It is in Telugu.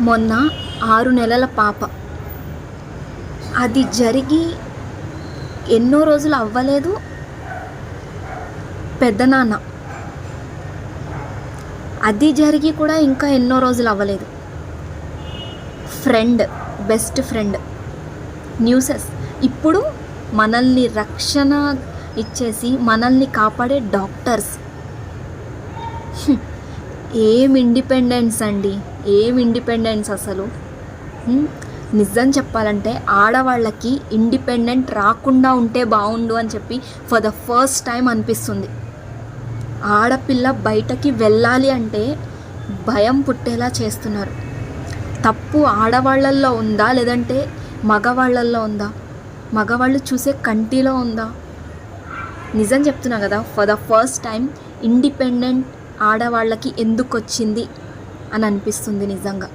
మొన్న ఆరు నెలల పాప. అది జరిగి ఎన్నో రోజులు అవ్వలేదు. పెద్దనాన్న అది జరిగి కూడా ఇంకా ఎన్నో రోజులు అవ్వలేదు. Friend best friend. న్యూసెస్. ఇప్పుడు మనల్ని రక్షణ ఇచ్చేసి మనల్ని కాపాడే డాక్టర్స్. ఏం ఇండిపెండెన్స్ అండి? ఏం ఇండిపెండెన్స్ అసలు? నిజం చెప్పాలంటే ఆడవాళ్ళకి ఇండిపెండెంట్ రాకుండా ఉంటే బాగుండు అని చెప్పి ఫర్ ద ఫస్ట్ టైం అనిపిస్తుంది. ఆడపిల్ల బయటకి వెళ్ళాలి అంటే భయం పుట్టేలా చేస్తున్నారు. తప్పు ఆడవాళ్ళల్లో ఉందా? లేదంటే మగవాళ్ళల్లో ఉందా? మగవాళ్ళు చూసే కంటిలో ఉందా? నిజం చెప్తున్నా కదా for the first time independent ఆడవాళ్ళకి ఎందుకు వచ్చింది అని అనిపిస్తుంది నిజంగా.